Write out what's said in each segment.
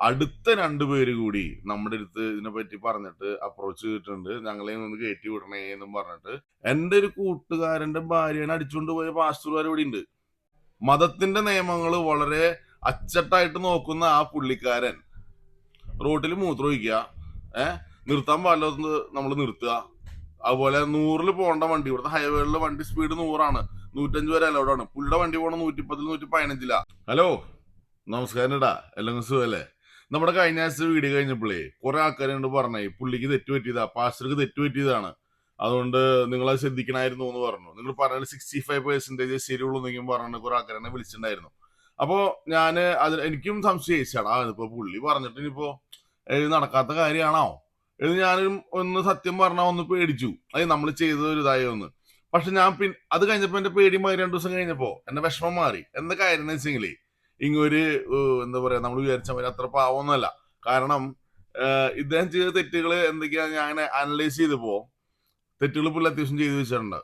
അടുത്ത രണ്ടു പേര് കൂടി നമ്മുടെ അടുത്ത് ഇതിനെ പറ്റി പറഞ്ഞിട്ട് അപ്രോച്ച് ചെയ്തിട്ടുണ്ട്. ഞങ്ങളെ ഒന്ന് കയറ്റി വിടണേ എന്നും പറഞ്ഞിട്ട് എന്റെ ഒരു കൂട്ടുകാരന്റെ ഭാര്യയാണ് അടിച്ചുകൊണ്ട് പോയ പാസ്റ്റർമാർ ഇവിടെ ഉണ്ട് മതത്തിന്റെ നിയമങ്ങൾ വളരെ അച്ചട്ടായിട്ട് നോക്കുന്ന ആ പുള്ളിക്കാരൻ. റോട്ടിൽ മൂത്രമൊഴിക്കുക ഏഹ് നിർത്താൻ പാടില്ലാത്ത നമ്മൾ നിർത്തുക. അതുപോലെ നൂറിൽ പോകേണ്ട വണ്ടി ഇവിടുത്തെ ഹൈവേകളിലെ വണ്ടി സ്പീഡ് നൂറാണ്. നൂറ്റഞ്ച് വരെ അലൗഡാണ് പുള്ളിയുടെ വണ്ടി പോകണം നൂറ്റിപ്പത്തിൽ നൂറ്റി പതിനഞ്ചിലാ ഹലോ നമസ്കാരം ഇടാ എല്ലാം സുഖല്ലേ? നമ്മുടെ കഴിഞ്ഞ ആഴ്ച വീഡിയോ കഴിഞ്ഞപ്പോഴേ കുറെ ആൾക്കാരുണ്ട് പറഞ്ഞേ പുള്ളിക്ക് തെറ്റ് പറ്റിയതാ പാസ്റ്റർക്ക് തെറ്റ് പറ്റിയതാണ്. അതുകൊണ്ട് നിങ്ങൾ അത് ശ്രദ്ധിക്കണമായിരുന്നു എന്ന് പറഞ്ഞു. നിങ്ങൾ പറഞ്ഞ സിക്സ്റ്റി ഫൈവ് പെർസെന്റേജ് ശരിയുള്ളൂ എന്നെങ്കിലും പറഞ്ഞു കുറെ ആൾക്കാരെന്നെ വിളിച്ചിട്ടുണ്ടായിരുന്നു. അപ്പോ ഞാൻ അത് എനിക്കും സംശയിച്ചാടാ ഇപ്പൊ പുള്ളി പറഞ്ഞിട്ട് ഇനിയിപ്പോ നടക്കാത്ത കാര്യമാണോ ഇത് ഞാനും ഒന്ന് സത്യം പറഞ്ഞാൽ ഒന്ന് പേടിച്ചു. അത് നമ്മൾ ചെയ്തത് ഒരു ഇതായി ഒന്ന്. പക്ഷെ ഞാൻ പിന്നെ അത് കഴിഞ്ഞപ്പോ എന്റെ പേടി മാറി രണ്ടു ദിവസം കഴിഞ്ഞപ്പോൾ എന്റെ വിഷമം മാറി. എന്താ കാര്യം എന്ന് വെച്ചെങ്കിലേ ഇങ്ങൊരു എന്താ പറയാ നമ്മൾ വിചാരിച്ച മാതിരി അത്ര പാവമൊന്നുമല്ല കാരണം ഇദ്ദേഹം ചെയ്ത തെറ്റുകൾ എന്തൊക്കെയാ ഞാൻ അങ്ങനെ അനലൈസ് ചെയ്ത് പോവും തെറ്റുകൾ പുള്ളി അത്യാവശ്യം ചെയ്തു വെച്ചിട്ടുണ്ട്.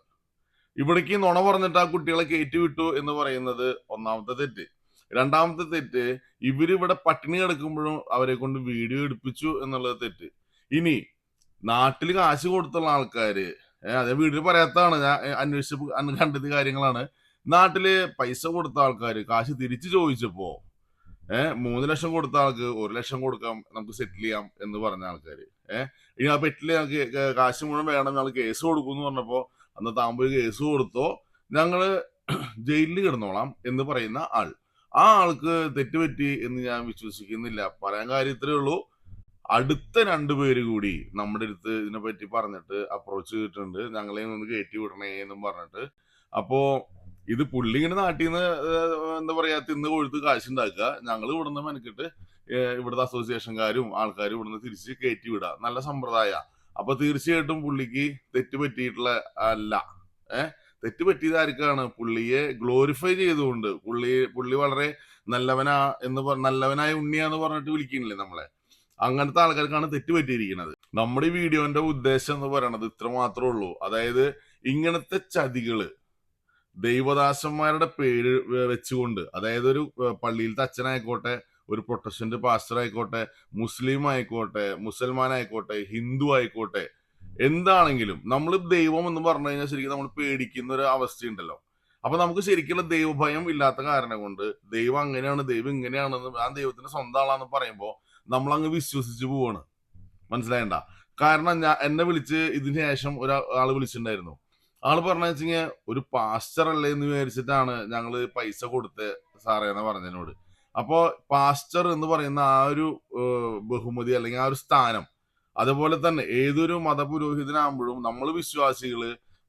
ഇവിടേക്ക് നുണ പറഞ്ഞിട്ട് ആ കുട്ടികളെ കയറ്റി വിട്ടു എന്ന് പറയുന്നത് ഒന്നാമത്തെ തെറ്റ്. രണ്ടാമത്തെ തെറ്റ് ഇവരിവിടെ പട്ടിണി കിടക്കുമ്പോഴും അവരെ കൊണ്ട് വീഡിയോ എടുപ്പിച്ചു എന്നുള്ളത് തെറ്റ്. ഇനി നാട്ടിൽ കാശ് കൊടുത്തുള്ള ആൾക്കാര് അതേ വീട്ടിൽ പറയാത്തതാണ് ഞാൻ അന്വേഷിച്ച് കണ്ടത് കാര്യങ്ങളാണ്. നാട്ടിൽ പൈസ കൊടുത്ത ആൾക്കാര് കാശ് തിരിച്ചു ചോദിച്ചപ്പോ ഏഹ് മൂന്ന് ലക്ഷം കൊടുത്ത ആൾക്ക് ഒരു ലക്ഷം കൊടുക്കാം നമുക്ക് സെറ്റിൽ ചെയ്യാം എന്ന് പറഞ്ഞ ആൾക്കാര്. ഏഹ് ഇനി ആ പെറ്റിൽ ഞങ്ങൾക്ക് കാശ് മുഴുവൻ വേണം ഞങ്ങൾ കേസ് കൊടുക്കും എന്ന് പറഞ്ഞപ്പോ അന്ന് താമ്പൂര് കേസ് കൊടുത്തോ ഞങ്ങൾ ജയിലിൽ കിടന്നോളാം എന്ന് പറയുന്ന ആൾ. ആ ആൾക്ക് തെറ്റുപറ്റി എന്ന് ഞാൻ വിശ്വസിക്കുന്നില്ല. പറയാൻ കാര്യത്തിലേ ഉള്ളൂ. അടുത്ത രണ്ടു പേര് കൂടി നമ്മുടെ അടുത്ത് ഇതിനെ പറ്റി പറഞ്ഞിട്ട് അപ്രോച്ച് ചെയ്തിട്ടുണ്ട്. ഞങ്ങളെ ഒന്ന് കയറ്റി വിടണേ എന്നും പറഞ്ഞിട്ട്. അപ്പോ ഇത് പുള്ളി ഇങ്ങനെ നാട്ടിൽ നിന്ന് എന്താ പറയാ തിന്ന് കൊഴുത്ത് കാശുണ്ടാക്കുക. ഞങ്ങൾ ഇവിടുന്ന് മെനക്കിട്ട് ഇവിടുത്തെ അസോസിയേഷൻകാരും ആൾക്കാരും ഇവിടുന്ന് തിരിച്ച് കയറ്റി വിടുക. നല്ല സമ്പ്രദായ. അപ്പൊ തീർച്ചയായിട്ടും പുള്ളിക്ക് തെറ്റ് പറ്റിയിട്ടുള്ള അല്ല ഏഹ് തെറ്റ് പറ്റിയത് പുള്ളിയെ ഗ്ലോറിഫൈ ചെയ്തുകൊണ്ട് പുള്ളി പുള്ളി വളരെ നല്ലവനാ എന്ന് നല്ലവനായ ഉണ്ണിയാന്ന് പറഞ്ഞിട്ട് വിളിക്കുന്നില്ലേ നമ്മളെ? അങ്ങനത്തെ ആൾക്കാർക്കാണ് തെറ്റ് പറ്റിയിരിക്കുന്നത് നമ്മുടെ ഈ വീഡിയോന്റെ ഉദ്ദേശം എന്ന് പറയണത് ഇത്ര മാത്രമേ ഉള്ളൂ. അതായത് ഇങ്ങനത്തെ ചതികൾ ദൈവദാസന്മാരുടെ പേര് വെച്ചുകൊണ്ട് അതായത് ഒരു പള്ളിയിലത്തെ അച്ഛനായിക്കോട്ടെ ഒരു പ്രൊട്ടസ്റ്റന്റ് പാസ്റ്റർ ആയിക്കോട്ടെ മുസ്ലിം ആയിക്കോട്ടെ മുസൽമാൻ ആയിക്കോട്ടെ ഹിന്ദു ആയിക്കോട്ടെ എന്താണെങ്കിലും നമ്മൾ ദൈവം എന്ന് പറഞ്ഞു കഴിഞ്ഞാൽ ശരിക്കും നമ്മൾ പേടിക്കുന്ന ഒരു അവസ്ഥയുണ്ടല്ലോ. അപ്പൊ നമുക്ക് ശരിക്കുള്ള ദൈവഭയം ഇല്ലാത്ത കാരണം കൊണ്ട് ദൈവം അങ്ങനെയാണ് ദൈവം ഇങ്ങനെയാണെന്ന് ആ ദൈവത്തിന്റെ സ്വന്തം ആളാന്ന് പറയുമ്പോൾ നമ്മൾ അങ്ങ് വിശ്വസിച്ചു പോവാണ്. മനസ്സിലായണ്ട? കാരണം ഞാൻ എന്നെ വിളിച്ച് ഇതിന് ശേഷം ഒരാൾ വിളിച്ചിട്ടുണ്ടായിരുന്നു. ആൾ വെച്ച് വെച്ചാൽ ഒരു പാസ്റ്റർ അല്ലേ എന്ന് വിചാരിച്ചിട്ടാണ് ഞങ്ങൾ പൈസ കൊടുത്ത് സാറേ എന്ന് പറഞ്ഞതിനോട്. അപ്പോൾ പാസ്റ്റർ എന്ന് പറയുന്ന ആ ഒരു ബഹുമതി അല്ലെങ്കിൽ ആ ഒരു സ്ഥാനം അതുപോലെ തന്നെ ഏതൊരു മതപുരോഹിതനാകുമ്പോഴും നമ്മൾ വിശ്വാസികൾ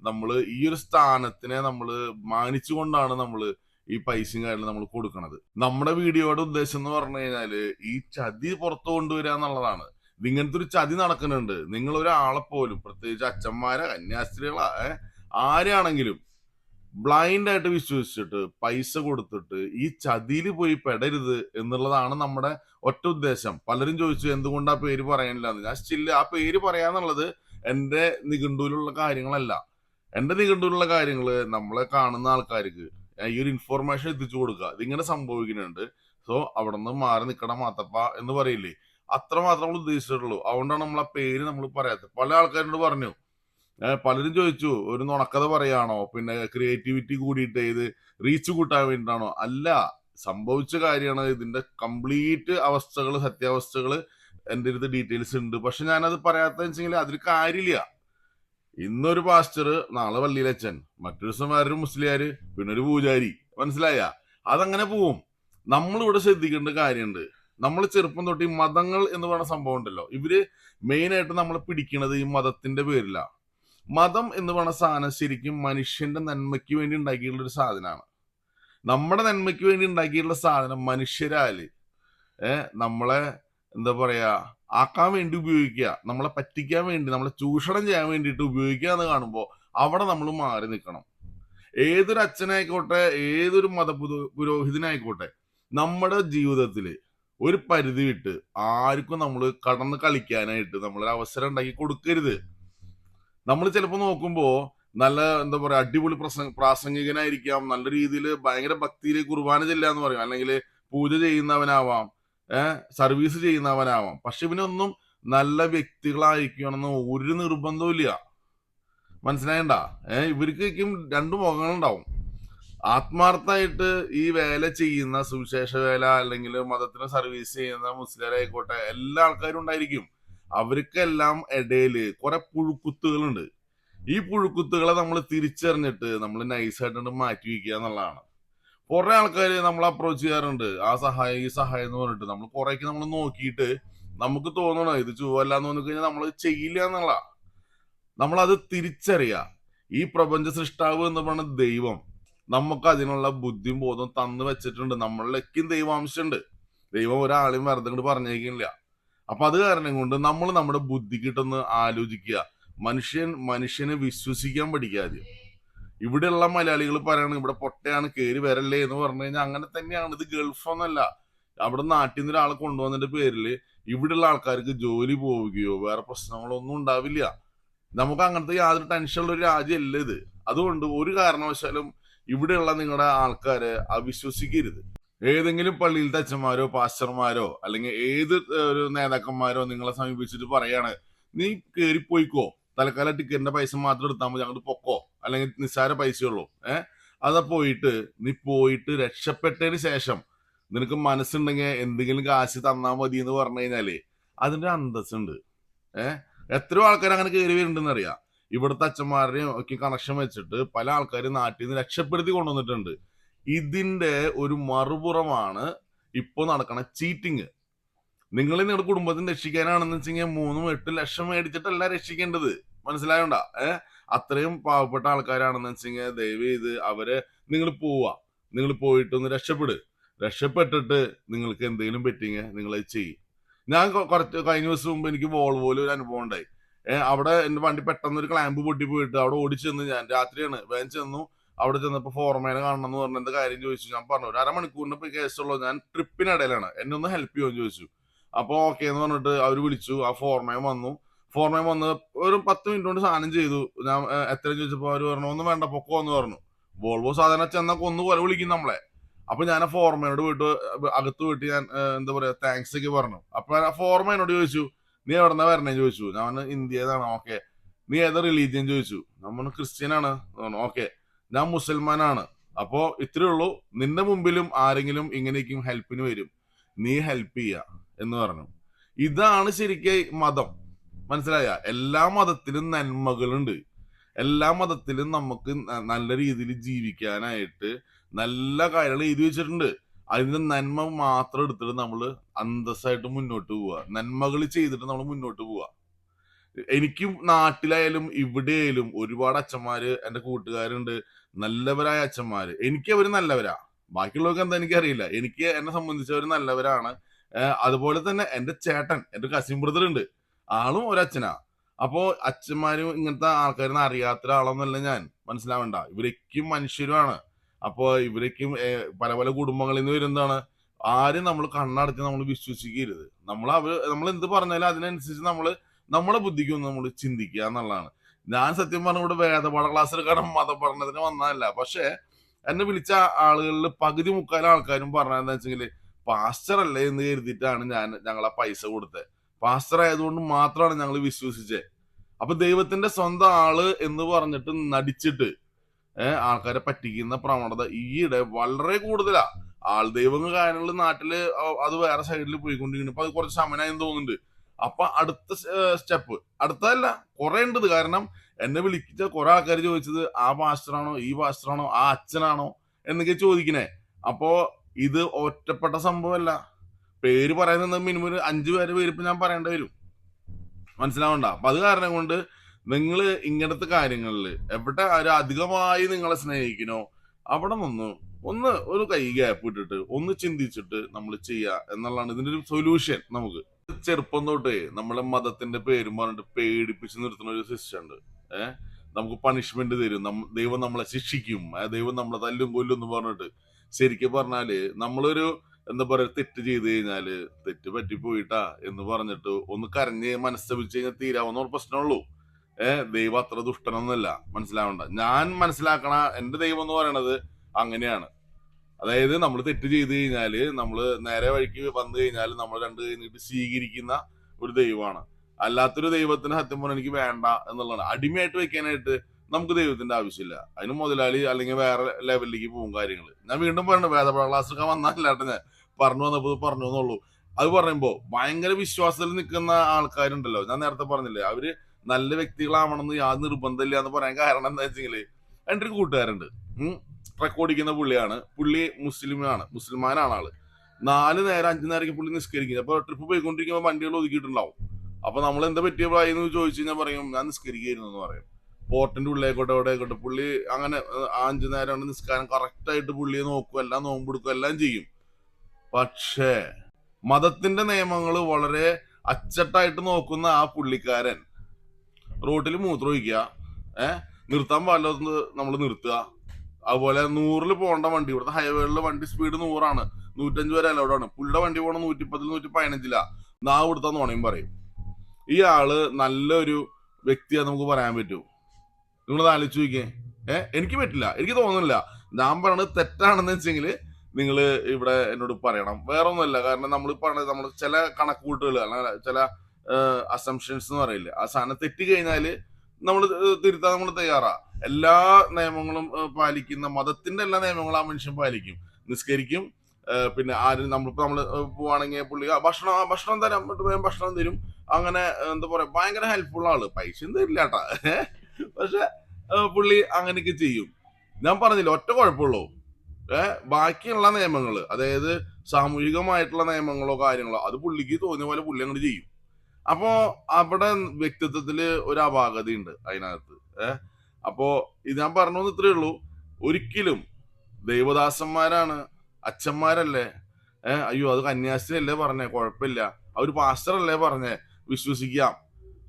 നമ്മൾ ഈ ഒരു സ്ഥാനത്തിനെ നമ്മൾ മാനിച്ചുകൊണ്ടാണ് നമ്മൾ ഈ പൈസയും കാര്യങ്ങളും നമ്മൾ കൊടുക്കുന്നത് നമ്മുടെ വീഡിയോയുടെ ഉദ്ദേശം എന്ന് പറഞ്ഞു കഴിഞ്ഞാൽ ഈ ചതി പുറത്തു കൊണ്ടുവരിക എന്നുള്ളതാണ്. ഇങ്ങനത്തെ ഒരു ചതി നടക്കുന്നുണ്ട്. നിങ്ങൾ ഒരാളെ പോലും പ്രത്യേകിച്ച് അച്ഛന്മാരെ കന്യാസ്ത്രീകളെ ഏ, ആരെയാണെങ്കിലും ബ്ലൈൻഡ് ആയിട്ട് വിശ്വസിച്ചിട്ട് പൈസ കൊടുത്തിട്ട് ഈ ചതിയിൽ പോയി പെടരുത് എന്നുള്ളതാണ് നമ്മുടെ ഒറ്റ ഉദ്ദേശം. പലരും ചോദിച്ചു എന്തുകൊണ്ട് ആ പേര് പറയാനില്ല എന്ന്. ഞാൻ സ്റ്റിൽ ആ പേര് പറയാന്നുള്ളത് എന്റെ നിഘണ്ടുവിലുള്ള കാര്യങ്ങളല്ല. എന്റെ നിഘണ്ടുവിലുള്ള കാര്യങ്ങൾ നമ്മളെ കാണുന്ന ആൾക്കാർക്ക് ഈ ഒരു ഇൻഫോർമേഷൻ എത്തിച്ചു കൊടുക്കുക. ഇതിങ്ങനെ സംഭവിക്കുന്നുണ്ട്. സോ അവിടെ നിന്ന് മാറി നിൽക്കണം മാത്തപ്പ എന്ന് പറയില്ലേ? അത്ര മാത്രം നമ്മൾ ഉദ്ദേശിച്ചിട്ടുള്ളൂ. അതുകൊണ്ടാണ് നമ്മൾ ആ പേര് നമ്മൾ പറയാത്തത്. പല ആൾക്കാരോട് പറഞ്ഞു പലരും ചോദിച്ചു ഒരു നുണക്കഥ പറയാണോ? പിന്നെ ക്രിയേറ്റിവിറ്റി കൂടിയിട്ട് ഇത് റീച്ച് കൂട്ടാൻ വേണ്ടിയിട്ടാണോ അല്ല സംഭവിച്ച കാര്യമാണ് ഇതിന്റെ കംപ്ലീറ്റ് അവസ്ഥകൾ സത്യാവസ്ഥകൾ എന്റെ അടുത്ത് ഡീറ്റെയിൽസ് ഉണ്ട്. പക്ഷെ ഞാനത് പറയാത്ത വെച്ചെങ്കിൽ അതിൽ കാര്യമില്ല. ഇന്നൊരു പാസ്റ്റർ നാളെ പള്ളിയിലച്ഛൻ മറ്റൊരു ദിവസം വേറൊരു മുസ്ലിയാര് പിന്നെ ഒരു പൂജാരി. മനസ്സിലായ? അതങ്ങനെ പോവും. നമ്മളിവിടെ ശ്രദ്ധിക്കേണ്ട കാര്യമുണ്ട്. നമ്മൾ ചെറുപ്പം തൊട്ട് ഈ മതങ്ങൾ എന്ന് പറയുന്ന സംഭവം ഉണ്ടല്ലോ. ഇവർ മെയിൻ ആയിട്ട് നമ്മളെ പിടിക്കണത് ഈ മതത്തിന്റെ പേരിലാ മതം എന്ന് പറയുന്ന സാധനം ശരിക്കും മനുഷ്യന്റെ നന്മയ്ക്ക് വേണ്ടി ഉണ്ടാക്കിയിട്ടുള്ള ഒരു സാധനമാണ്. നമ്മുടെ നന്മയ്ക്ക് വേണ്ടി ഉണ്ടാക്കിയിട്ടുള്ള സാധനം മനുഷ്യരാൽ ഏഹ് നമ്മളെ എന്താ പറയാ ആക്കാൻ വേണ്ടി ഉപയോഗിക്കുക നമ്മളെ പറ്റിക്കാൻ വേണ്ടി നമ്മളെ ചൂഷണം ചെയ്യാൻ വേണ്ടിയിട്ട് ഉപയോഗിക്കുക എന്ന് കാണുമ്പോൾ അവിടെ നമ്മൾ മാറി നിൽക്കണം. ഏതൊരു അച്ഛനായിക്കോട്ടെ ഏതൊരു മത പുരോഹിതനായിക്കോട്ടെ നമ്മുടെ ജീവിതത്തിൽ ഒരു പരിധി വിട്ട് ആർക്കും നമ്മൾ കടന്ന് കളിക്കാനായിട്ട് നമ്മളൊരു അവസരം ഉണ്ടാക്കി കൊടുക്കരുത്. നമ്മൾ ചിലപ്പോൾ നോക്കുമ്പോൾ നല്ല എന്താ പറയുക അടിപൊളി പ്രസംഗ പ്രാസംഗികനായിരിക്കാം. നല്ല രീതിയിൽ ഭയങ്കര ഭക്തിയിൽ കുർബാന ചെല്ലാന്ന് പറയും. അല്ലെങ്കിൽ പൂജ ചെയ്യുന്നവനാവാം. ഏഹ് സർവീസ് ചെയ്യുന്നവനാവാം. പക്ഷെ ഇവനൊന്നും നല്ല വ്യക്തികളായിരിക്കണമെന്ന് ഒരു നിർബന്ധവും ഇല്ല. മനസ്സിലായണ്ട? ഏഹ് ഇവർക്കും രണ്ട് മുഖങ്ങളുണ്ടാവും. ആത്മാർത്ഥമായിട്ട് ഈ വേല ചെയ്യുന്ന സുവിശേഷ വേല അല്ലെങ്കിൽ മതത്തിന് സർവീസ് ചെയ്യുന്ന മുസ്ലിമാരായിക്കോട്ടെ എല്ലാ ആൾക്കാരും ഉണ്ടായിരിക്കും. അവർക്കെല്ലാം ഇടയിൽ കുറെ പുഴുക്കുത്തുകളുണ്ട്. ഈ പുഴുക്കുത്തുകളെ നമ്മൾ തിരിച്ചറിഞ്ഞിട്ട് നമ്മൾ നൈസായിട്ട് മാറ്റി വയ്ക്കുക എന്നുള്ളതാണ്. കുറെ ആൾക്കാർ നമ്മൾ അപ്രോച്ച് ചെയ്യാറുണ്ട്. ആ സഹായം ഈ സഹായം എന്ന് പറഞ്ഞിട്ട് നമ്മൾ കുറേക്ക് നമ്മൾ നോക്കിയിട്ട് നമുക്ക് തോന്നണം ഇത് ചുവല്ല എന്ന് തോന്നി കഴിഞ്ഞാൽ നമ്മൾ ചെയ്യില്ല എന്നുള്ള. നമ്മളത് തിരിച്ചറിയുക ഈ പ്രപഞ്ച സൃഷ്ടാവ് എന്ന് പറയുന്ന ദൈവം നമുക്ക് അതിനുള്ള ബുദ്ധിയും ബോധം തന്നു വെച്ചിട്ടുണ്ട്. നമ്മളിലേക്കും ദൈവാംശമുണ്ട് ദൈവം ഒരാളെയും വെറുതെ കൊണ്ട് പറഞ്ഞേക്കില്ല അപ്പൊ അത് കാരണം കൊണ്ട് നമ്മൾ നമ്മുടെ ബുദ്ധി കിട്ടുന്ന ആലോചിക്കുക. മനുഷ്യൻ മനുഷ്യനെ വിശ്വസിക്കാൻ പഠിക്കാതെ ഇവിടെയുള്ള മലയാളികൾ പറയണ ഇവിടെ പൊട്ടയാണ് കേറി വരല്ലേ എന്ന് പറഞ്ഞു കഴിഞ്ഞാൽ അങ്ങനെ തന്നെയാണ്. ഇത് ഗൾഫ് ഒന്നല്ല അവിടെ നാട്ടിൽ നിന്ന് ഒരാളെ കൊണ്ടുവന്നതിന്റെ പേരിൽ ഇവിടെയുള്ള ആൾക്കാർക്ക് ജോലി പോവുകയോ വേറെ പ്രശ്നങ്ങളോ ഒന്നും ഉണ്ടാവില്ല. നമുക്ക് അങ്ങനത്തെ യാതൊരു ടെൻഷനുള്ള ഒരു രാജ്യമല്ല ഇത്. അതുകൊണ്ട് ഒരു കാരണവശാലും ഇവിടെയുള്ള നിങ്ങളുടെ ആൾക്കാരെ അവിശ്വസിക്കരുത്. ഏതെങ്കിലും പള്ളിയിലത്തെ അച്ഛന്മാരോ പാസ്റ്റർമാരോ അല്ലെങ്കിൽ ഏത് ഒരു നേതാക്കന്മാരോ നിങ്ങളെ സമീപിച്ചിട്ട് പറയാണ് നീ കേറിപ്പോയിക്കോ തൽക്കാലം ടിക്കറ്റിന്റെ പൈസ മാത്രം എടുത്താൽ മതി. അങ്ങോട്ട് പൊക്കോ. അല്ലെങ്കിൽ നിസ്സാര പൈസയുള്ളൂ. ഏഹ് അതാ പോയിട്ട് നീ പോയിട്ട് രക്ഷപ്പെട്ടതിന് ശേഷം നിനക്ക് മനസ്സുണ്ടെങ്കിൽ എന്തെങ്കിലും കാശ് തന്നാൽ മതി എന്ന് പറഞ്ഞു കഴിഞ്ഞാൽ അതിന്റെ അന്തസ്സുണ്ട്. ഏഹ് എത്രയോ ആൾക്കാർ അങ്ങനെ കയറി വരുന്നുണ്ടെന്ന് അറിയാം. ഇവിടുത്തെ അച്ഛന്മാരുടെയും ഒക്കെ കണക്ഷൻ വെച്ചിട്ട് പല ആൾക്കാരും നാട്ടിൽ നിന്ന് രക്ഷപ്പെടുത്തി കൊണ്ടുവന്നിട്ടുണ്ട്. ഇതിന്റെ ഒരു മറുപുറമാണ് ഇപ്പൊ നടക്കണ ചീറ്റിങ് നിങ്ങൾ നിങ്ങളുടെ കുടുംബത്തിന് രക്ഷിക്കാനാണെന്ന് വെച്ചെങ്കിൽ മൂന്നും എട്ട് ലക്ഷം മേടിച്ചിട്ടല്ല രക്ഷിക്കേണ്ടത്. മനസ്സിലായോണ്ട? ഏഹ് അത്രയും പാവപ്പെട്ട ആൾക്കാരാണെന്ന് വെച്ചെങ്കിൽ ദയവ് ചെയ്ത് അവരെ നിങ്ങൾ പോവാ. നിങ്ങൾ പോയിട്ടൊന്ന് രക്ഷപ്പെട്. രക്ഷപ്പെട്ടിട്ട് നിങ്ങൾക്ക് എന്തെങ്കിലും പറ്റിങ്ങ നിങ്ങൾ ചെയ്യും. ഞാൻ കുറച്ച് കഴിഞ്ഞ ദിവസം മുമ്പ് എനിക്ക് വോൾവോയിൽ ഒരു അനുഭവം ഉണ്ടായി. ഏഹ് അവിടെ എന്റെ വണ്ടി പെട്ടെന്ന് ഒരു ക്ലാമ്പ് പൊട്ടി പോയിട്ട് അവിടെ ഓടിച്ചെന്ന് ഞാൻ രാത്രിയാണ് വേഗം ചെന്നു. അവിടെ ചെന്നപ്പോ ഫോർമേനെ കാണണം എന്ന് പറഞ്ഞ എന്ത് കാര്യം ചോദിച്ചു? ഞാൻ പറഞ്ഞു ഒരു അരമണിക്കൂറിന് ഇപ്പൊ കേസുള്ളൂ. ഞാൻ ട്രിപ്പിനിടയിലാണ്. എന്നെ ഒന്ന് ഹെൽപ്പ് ചെയ്യുമെന്ന് ചോദിച്ചു. അപ്പൊ ഓക്കെ എന്ന് പറഞ്ഞിട്ട് അവർ വിളിച്ചു. ആ ഫോർമേൻ വന്നു. ഫോർമേൻ വന്ന് ഒരു പത്ത് മിനിറ്റ് കൊണ്ട് സാധനം ചെയ്തു. ഞാൻ എത്ര ചോദിച്ചപ്പോ അവർ പറഞ്ഞു ഒന്നും വേണ്ട പൊക്കോ എന്ന് പറഞ്ഞു. വോൾവോ സാധനം ചെന്ന കൊന്നു കൊല വിളിക്കും നമ്മളെ. അപ്പൊ ഞാൻ ആ ഫോർമേനോട് പോയിട്ട് അകത്ത് പോയിട്ട് ഞാൻ എന്താ പറയാ താങ്ക്സ് ഒക്കെ പറഞ്ഞു. അപ്പൊ ആ ഫോർമേനോട് ചോദിച്ചു നീ എവിടെന്നാ വരണേ? ചോദിച്ചു. ഞാൻ ഇന്ത്യതാണ് ഓക്കെ. നീ ഏതാ റിലീജിയൻ ചോദിച്ചു. നമ്മൾ ക്രിസ്ത്യൻ ആണ്. ഓക്കെ. ഞാൻ മുസൽമാനാണ്. അപ്പോ ഇത്രേ ഉള്ളൂ. നിന്റെ മുമ്പിലും ആരെങ്കിലും ഇങ്ങനെയൊക്കെയും ഹെൽപ്പിന് വരും. നീ ഹെൽപ്പ് ചെയ്യുക എന്ന് പറഞ്ഞു. ഇതാണ് ശരിക്കും മതം. മനസ്സിലായ? എല്ലാ മതത്തിലും നന്മകളുണ്ട്. എല്ലാ മതത്തിലും നമുക്ക് നല്ല രീതിയിൽ ജീവിക്കാനായിട്ട് നല്ല കാര്യങ്ങൾ എഴുതി വെച്ചിട്ടുണ്ട്. അതിന്റെ നന്മ മാത്രം എടുത്തിട്ട് നമ്മൾ അന്തസ്സായിട്ട് മുന്നോട്ട് പോവുക. നന്മകൾ ചെയ്തിട്ട് നമ്മൾ മുന്നോട്ട് പോവുക. എനിക്കും നാട്ടിലായാലും ഇവിടെയായാലും ഒരുപാട് അച്ഛന്മാര് എന്റെ കൂട്ടുകാരുണ്ട്. നല്ലവരായ അച്ഛന്മാര്. എനിക്ക് അവർ നല്ലവരാ. ബാക്കിയുള്ളവർക്ക് എന്താ എനിക്കറിയില്ല എനിക്ക് എന്നെ സംബന്ധിച്ച് നല്ലവരാണ്. അതുപോലെ തന്നെ എന്റെ ചേട്ടൻ എന്റെ കസിൻ ബ്രദർ ഉണ്ട്. ആളും ഒരച്ഛനാ. അപ്പോ അച്ഛന്മാരും ഇങ്ങനത്തെ ആൾക്കാരൊന്നും അറിയാത്ത ഒരാളൊന്നല്ല ഞാൻ. മനസ്സിലാവണ്ട? ഇവരൊക്കെയും മനുഷ്യരുമാണ്. അപ്പോ ഇവരൊക്കെയും പല പല കുടുംബങ്ങളിൽ നിന്ന് വരുന്നതാണ്. ആരും നമ്മൾ കണ്ണടച്ച് നമ്മൾ വിശ്വസിക്കരുത്. നമ്മൾ അവർ നമ്മൾ എന്ത് പറഞ്ഞാലും അതിനനുസരിച്ച് നമ്മൾ നമ്മുടെ ബുദ്ധിക്ക് ഒന്ന് നമ്മൾ ചിന്തിക്കുക എന്നുള്ളതാണ്. ഞാൻ സത്യം പറഞ്ഞ ഇവിടെ വേദപാഠ ക്ലാസ് കാരണം മതപഠനത്തിന് വന്നതല്ല. പക്ഷേ എന്നെ വിളിച്ച ആളുകളിൽ പകുതി മുക്കാൽ ആൾക്കാരും പറഞ്ഞതെന്ന് വെച്ചെങ്കിൽ പാസ്റ്റർ അല്ലേ എന്ന് കരുതിയിട്ടാണ് ഞാൻ ഞങ്ങളെ പൈസ കൊടുത്തത് പാസ്റ്റർ ആയതുകൊണ്ട് മാത്രമാണ് ഞങ്ങൾ വിശ്വസിച്ചത് അപ്പൊ ദൈവത്തിന്റെ സ്വന്തം ആൾ എന്ന് പറഞ്ഞിട്ട് നടിച്ചിട്ട് ഏഹ് ആൾക്കാരെ പറ്റിക്കുന്ന പ്രവണത ഈയിടെ വളരെ കൂടുതലാ. ആൾ ദൈവങ്ങൾ കാര്യങ്ങൾ നാട്ടിൽ അത് വേറെ സൈഡിൽ പോയിക്കൊണ്ടിരിക്കുന്നു. ഇപ്പൊ അത് കുറച്ച് ശമനായെന്ന് തോന്നുന്നുണ്ട്. അപ്പൊ അടുത്ത സ്റ്റെപ്പ്. അടുത്തതല്ല കുറെ ഉണ്ട് കാരണം എന്നെ വിളിച്ച കുറെ ആൾക്കാർ ചോദിച്ചത് ആ മാസ്റ്ററാണോ ഈ പാസ്റ്ററാണോ? ആ അച്ഛനാണോ? എന്നൊക്കെ ചോദിക്കണേ. അപ്പോ ഇത് ഒറ്റപ്പെട്ട സംഭവമല്ല. പേര് പറയുന്നത് മിനിമം ഒരു അഞ്ചു പേര് പേര് ഇപ്പൊ ഞാൻ പറയേണ്ടി വരും. മനസ്സിലാവണ്ട? അപ്പൊ അത് കാരണം കൊണ്ട് നിങ്ങൾ ഇങ്ങനത്തെ കാര്യങ്ങളിൽ എവിടെ ആരും അധികമായി നിങ്ങളെ സ്നേഹിക്കണോ അവിടെ നിന്ന് ഒന്ന് ഒരു കൈ ഗ്യാപ്പ് ഇട്ടിട്ട് ഒന്ന് ചിന്തിച്ചിട്ട് നമ്മൾ ചെയ്യുക എന്നുള്ളതാണ് ഇതിന്റെ ഒരു സൊല്യൂഷൻ നമുക്ക്. ചെറുപ്പം തൊട്ടേ നമ്മളെ മതത്തിന്റെ പേരും പറഞ്ഞിട്ട് പേടിപ്പിച്ച് നിർത്തുന്ന ഒരു സിസ്റ്റം ഉണ്ട്. ഏഹ് നമുക്ക് പണിഷ്മെന്റ് തരും. ദൈവം നമ്മളെ ശിക്ഷിക്കും. ദൈവം നമ്മളെ തല്ലും കൊല്ലും എന്ന് പറഞ്ഞിട്ട് ശരിക്കും പറഞ്ഞാൽ നമ്മളൊരു എന്താ പറയാ തെറ്റ് ചെയ്ത് കഴിഞ്ഞാൽ തെറ്റ് പറ്റിപ്പോയിട്ടാ എന്ന് പറഞ്ഞിട്ട് ഒന്ന് കരഞ്ഞ് മനസ്തപിച്ച് കഴിഞ്ഞാൽ തീരാവുന്ന ഒരു പ്രശ്നമുള്ളൂ ഏഹ് ദൈവം അത്ര ദുഷ്ടനൊന്നുമല്ല. മനസ്സിലാവണ്ട. ഞാൻ മനസ്സിലാക്കണ എന്റെ ദൈവം എന്ന് പറയണത് അങ്ങനെയാണ്. അതായത് നമ്മൾ തെറ്റ് ചെയ്ത് കഴിഞ്ഞാൽ നമ്മൾ നേരെ വഴിക്ക് വന്നു കഴിഞ്ഞാൽ നമ്മൾ രണ്ട് കഴിഞ്ഞിട്ട് സ്വീകരിക്കുന്ന ഒരു ദൈവമാണ്. അല്ലാത്തൊരു ദൈവത്തിന് സത്യം പറഞ്ഞാൽ എനിക്ക് വേണ്ട എന്നുള്ളതാണ്. അടിമയായിട്ട് വെക്കാനായിട്ട് നമുക്ക് ദൈവത്തിന്റെ ആവശ്യമില്ല. അതിന് മുതലാളി അല്ലെങ്കിൽ വേറെ ലെവലിലേക്ക് പോകും കാര്യങ്ങൾ ഞാൻ വീണ്ടും പറഞ്ഞു വേദപാഠ ക്ലാസ് ഒക്കെ വന്നല്ലാട്ടെ ഞാൻ. പറഞ്ഞു വന്നപ്പോൾ പറഞ്ഞു എന്നുള്ളൂ. അത് പറയുമ്പോൾ ഭയങ്കര വിശ്വാസത്തിൽ നിൽക്കുന്ന ആൾക്കാരുണ്ടല്ലോ. ഞാൻ നേരത്തെ പറഞ്ഞില്ലേ അവർ നല്ല വ്യക്തികളാവണമെന്ന് യാതൊരു നിർബന്ധമില്ല എന്ന് പറയാൻ കാരണം എന്താ വെച്ചെങ്കിൽ എന്റെ ഒരു കൂട്ടുകാരുണ്ട് ഓടിക്കുന്ന പുള്ളിയാണ്. പുള്ളി മുസ്ലിമാണ് മുസ്ലിമാനാണ് ആൾ. നാല് നേരം അഞ്ചു നേരം പുള്ളി നിസ്കരിക്കുന്നത് അപ്പൊ ട്രിപ്പ് പോയിക്കൊണ്ടിരിക്കുമ്പോൾ വണ്ടികൾ ഒതുക്കിയിട്ടുണ്ടാവും. അപ്പൊ നമ്മൾ എന്താ പറ്റിയ പ്രായം എന്ന് ചോദിച്ചു കഴിഞ്ഞാൽ പറയും ഞാൻ നിസ്കരിക്കായിരുന്നു എന്ന് പറയും. പോർട്ടിന്റെ ഉള്ളിലേക്കോട്ടെ അവിടെ ആയിക്കോട്ടെ പുള്ളി അങ്ങനെ അഞ്ചു നേരം കൊണ്ട് നിസ്കാരം കറക്റ്റ് ആയിട്ട് പുള്ളിയെ നോക്കും എല്ലാം നോമ്പെടുക്കും എല്ലാം ചെയ്യും. പക്ഷേ മതത്തിന്റെ നിയമങ്ങൾ വളരെ അച്ചട്ടായിട്ട് നോക്കുന്ന ആ പുള്ളിക്കാരൻ റോട്ടിൽ മൂത്രം ഒഴിക്കുക ഏഹ് നിർത്താൻ പാടില്ലാത്തത് നമ്മൾ നിർത്തുക അതുപോലെ നൂറിൽ പോകേണ്ട വണ്ടി. ഇവിടുത്തെ ഹൈവേകളിൽ വണ്ടി സ്പീഡ് നൂറാണ്. നൂറ്റഞ്ച് വരെ അലൗഡാണ് പുള്ളിയുടെ വണ്ടി പോകണം നൂറ്റിപ്പത്തിൽ നൂറ്റി പതിനഞ്ചിലാ നാ കൊടുത്താൽ നോണയും പറയും. ഈ ആൾ നല്ലൊരു വ്യക്തിയാന്ന് നമുക്ക് പറയാൻ പറ്റൂ. നിങ്ങളത് ആലോചിച്ച് നോക്കിയേ. ഏഹ് എനിക്ക് പറ്റില്ല. എനിക്ക് തോന്നുന്നില്ല. ഞാൻ പറയണത് തെറ്റാണെന്ന് വെച്ചെങ്കിൽ നിങ്ങൾ ഇവിടെ എന്നോട് പറയണം. വേറെ ഒന്നുമല്ല കാരണം നമ്മൾ പറഞ്ഞത് നമ്മൾ ചില കണക്കുകൂട്ടുകൾ അല്ലെങ്കിൽ ചില അസംഷൻസ് എന്ന് പറയില്ലേ. ആ സാധനം തെറ്റി കഴിഞ്ഞാൽ നമ്മൾ തിരുത്താൻ നമ്മൾ തയ്യാറാ. എല്ലാ നിയമങ്ങളും പാലിക്കുന്ന മതത്തിന്റെ എല്ലാ നിയമങ്ങളും ആ മനുഷ്യൻ പാലിക്കും. നിസ്കരിക്കും പിന്നെ ആരും നമ്മളിപ്പോ നമ്മൾ പോവാണെങ്കിൽ പുള്ളി "ആ, ഭക്ഷണം ഭക്ഷണം തരാൻ വേഗം ഭക്ഷണം തരും. അങ്ങനെ എന്താ പറയാ ഭയങ്കര ഹെൽപ്ഫുൾ ആൾ. പൈസ തരില്ല കേട്ടാ പക്ഷെ പുള്ളി അങ്ങനെയൊക്കെ ചെയ്യും. ഞാൻ പറഞ്ഞില്ല ഒറ്റ കുഴപ്പമുള്ളൂ. ഏഹ് ബാക്കിയുള്ള നിയമങ്ങൾ അതായത് സാമൂഹികമായിട്ടുള്ള നിയമങ്ങളോ കാര്യങ്ങളോ അത് പുള്ളിക്ക് തോന്നിയ പോലെ പുള്ളി അങ്ങോട്ട് ചെയ്യും. അപ്പോ അവിടെ വ്യക്തിത്വത്തിൽ ഒരു അപാകതയുണ്ട് അതിനകത്ത്. ഏഹ് അപ്പോ ഇത് ഞാൻ പറഞ്ഞു ഇത്രേ ഉള്ളൂ. ഒരിക്കലും ദൈവദാസന്മാരാണ് അച്ഛന്മാരല്ലേ? ഏഹ് അയ്യോ അത് കന്യാസ്ത്രീയല്ലേ പറഞ്ഞേ? കുഴപ്പമില്ല. ഒരു പാസ്റ്ററല്ലേ പറഞ്ഞേ? വിശ്വസിക്കാം.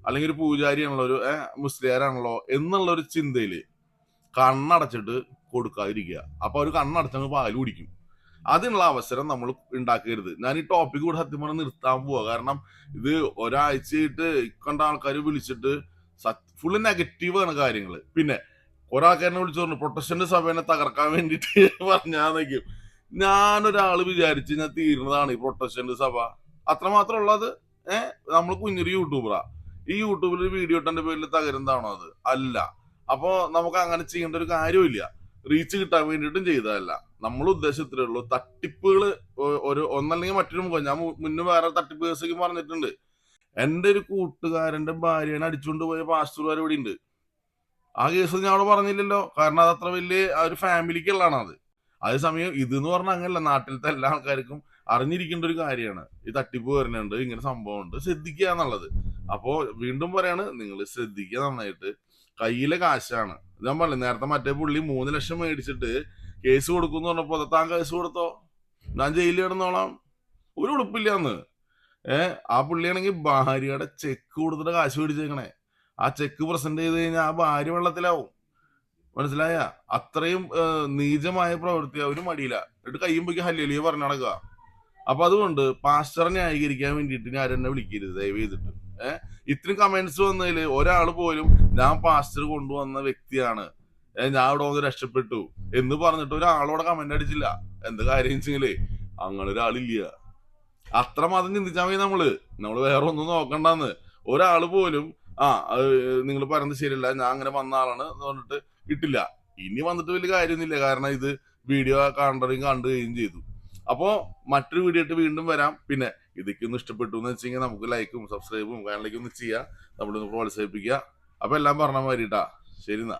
അല്ലെങ്കിൽ ഒരു പൂജാരിയാണല്ലോ ഒരു മുസ്ലിയാരാണല്ലോ എന്നുള്ള ഒരു ചിന്തയിൽ കണ്ണടച്ചിട്ട് കൊടുക്കാതിരിക്കുക. അപ്പൊ അവർ കണ്ണടച്ചങ്ങ് പാൽ കുടിക്കും. അതിനുള്ള അവസരം നമ്മൾ ഉണ്ടാക്കരുത്. ഞാൻ ഈ ടോപ്പിക് കൂടെ സത്യം പറഞ്ഞാൽ നിർത്താൻ പോവാ. കാരണം ഇത് ഒരാഴ്ചയായിട്ട് കണ്ട ആൾക്കാർ വിളിച്ചിട്ട് ഫുള്ള് നെഗറ്റീവാണ് കാര്യങ്ങൾ പിന്നെ ഒരാൾക്കാരനെ വിളിച്ചു പറഞ്ഞു പ്രൊട്ടസ്റ്റന്റ് സഭേനെ തകർക്കാൻ വേണ്ടിയിട്ട് പറഞ്ഞാന്നേക്കും ഞാനൊരാൾ വിചാരിച്ച് ഞാൻ തീരുന്നതാണ് ഈ പ്രൊട്ടസ്റ്റന്റ് സഭ. അത്രമാത്രം ഉള്ളത് ഏഹ് നമ്മൾ കുഞ്ഞൊരു യൂട്യൂബറാ ഈ യൂട്യൂബിൽ വീഡിയോ ഇട്ടതിന്റെ പേരിൽ തകരുന്നതാണോ അത്? അല്ല. അപ്പോ നമുക്ക് അങ്ങനെ ചെയ്യേണ്ട ഒരു കാര്യമില്ല റീച്ച് കിട്ടാൻ വേണ്ടിയിട്ടും ചെയ്തതല്ല. നമ്മൾ ഉദ്ദേശത്തിലുള്ളൂ തട്ടിപ്പുകൾ ഒരു ഒന്നല്ലെങ്കിൽ മറ്റൊരു മുഖം. ഞാൻ മുന്നേ വേറെ തട്ടിപ്പ് കേസൊക്കെ പറഞ്ഞിട്ടുണ്ട്. എന്റെ ഒരു കൂട്ടുകാരന്റെ ഭാര്യനെ അടിച്ചുകൊണ്ട് പോയ പാസ്റ്റർമാർ ഇവിടെ ഉണ്ട് ആ കേസ് ഞാൻ അവിടെ പറഞ്ഞില്ലല്ലോ. കാരണം അത് അത്ര വലിയ ആ ഒരു ഫാമിലിക്കുള്ളതാണ് അത്. അതേസമയം ഇത് എന്ന് പറഞ്ഞാൽ അങ്ങനല്ല. നാട്ടിലത്തെ എല്ലാ ആൾക്കാർക്കും അറിഞ്ഞിരിക്കേണ്ട ഒരു കാര്യമാണ്. ഈ തട്ടിപ്പ് വരുന്നുണ്ട് ഇങ്ങനെ സംഭവം ഉണ്ട് ശ്രദ്ധിക്കുക എന്നുള്ളത്. അപ്പോ വീണ്ടും പറയാണ് നിങ്ങൾ ശ്രദ്ധിക്കുക നന്നായിട്ട്. കയ്യിലെ കാശാണ്. ഞാൻ പറഞ്ഞു നേരത്തെ മറ്റേ പുള്ളി മൂന്ന് ലക്ഷം മേടിച്ചിട്ട് കേസ് കൊടുക്കുന്നു പറഞ്ഞപ്പോ താൻ കേസ് കൊടുത്തോ? ഞാൻ ജയിലിൽ കിടന്നോളാം. ഒരു ഉളുപ്പില്ലാന്ന് ഏ ആ പുള്ളിയാണെങ്കിൽ ഭാര്യയുടെ ചെക്ക് കൊടുത്തിട്ട് കാശ് മേടിച്ചേക്കണേ. ആ ചെക്ക് പ്രസന്റ് ചെയ്ത് കഴിഞ്ഞാൽ ആ ഭാര്യ വെള്ളത്തിലാവും. മനസ്സിലായ? അത്രയും നീചമായ പ്രവൃത്തി അവർ മടിയില്ല. എന്നിട്ട് കയ്യും പൊക്കി ഹല്ലേലിയ പറഞ്ഞു നടക്കുക അപ്പൊ അതുകൊണ്ട് പാസ്റ്ററെ ന്യായീകരിക്കാൻ വേണ്ടിയിട്ട് ഞാൻ എന്നെ വിളിക്കരുത്. ദയവ് ചെയ്തിട്ട്. ഏഹ് ഇത്രയും കമന്റ്സ് വന്നതിൽ ഒരാൾ പോലും ഞാൻ പാസ്റ്റർ കൊണ്ടുവന്ന വ്യക്തിയാണ്. ഞാൻ അവിടെ വന്ന് രക്ഷപ്പെട്ടു എന്ന് പറഞ്ഞിട്ട് ഒരാളോടെ കമന്റ് അടിച്ചില്ല. എന്ത് കാര്യം വെച്ചെങ്കിലേ? അങ്ങനെ ഒരാളില്ല. അത്ര മതം ചിന്തിച്ചാൽ മതി നമ്മൾ. നമ്മൾ വേറെ ഒന്നും നോക്കണ്ടെന്ന്. ഒരാൾ പോലും ആ നിങ്ങൾ പറയുന്നത് ശരിയല്ല ഞാൻ അങ്ങനെ വന്ന ആളാണ് എന്ന് പറഞ്ഞിട്ട് ഇട്ടില്ല. ഇനി വന്നിട്ട് വലിയ കാര്യമൊന്നുമില്ല. കാരണം ഇത് വീഡിയോ കണ്ടറിയും കണ്ടു കഴിയും ചെയ്തു. അപ്പോ മറ്റൊരു വീഡിയോ ആയിട്ട് വീണ്ടും വരാം. പിന്നെ ഇതൊക്കെ ഒന്ന് ഇഷ്ടപ്പെട്ടു എന്ന് വെച്ചാൽ നമുക്ക് ലൈക്കും സബ്സ്ക്രൈബും കാര്യങ്ങളൊക്കെ ഒന്ന് ചെയ്യാം. നമ്മളൊന്ന് പ്രോത്സാഹിപ്പിക്കുക. അപ്പൊ എല്ലാം പറഞ്ഞ മാതിരിട്ടാ. ശരി എന്നാ.